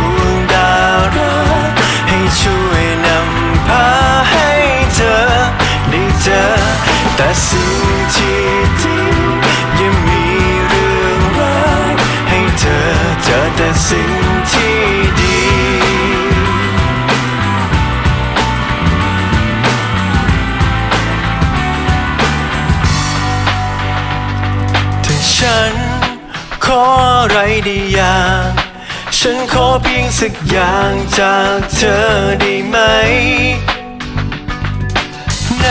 ว ไรด้อย่าง ฉันขอเพียงสักอย่างจากเธอได้ไหม ใน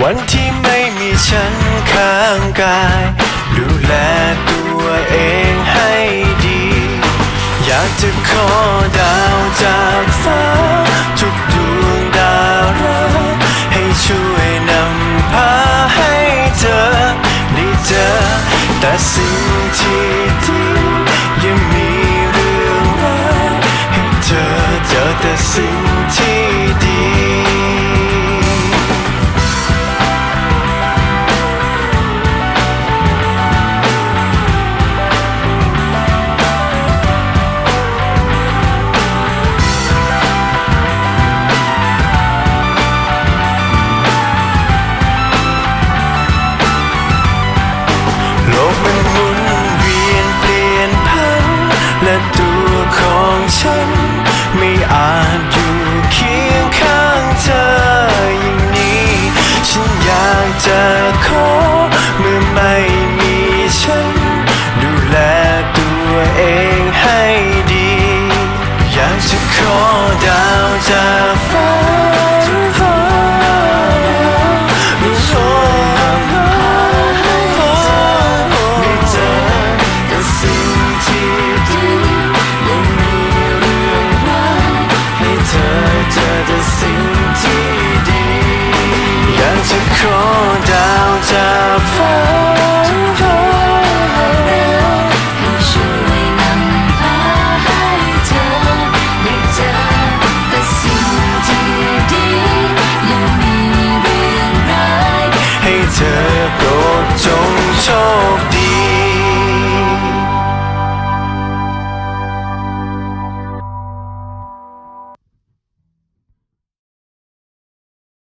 วันที่ไม่มีฉันข้างกาย ดูแลตัวเองให้ดี อยากจะขอดาวจากฟ้า ทุกดวงดาวรักให้ช่วยนำพาให้เธอได้เจอแต่สิ่งที่ ไม่ 多过中。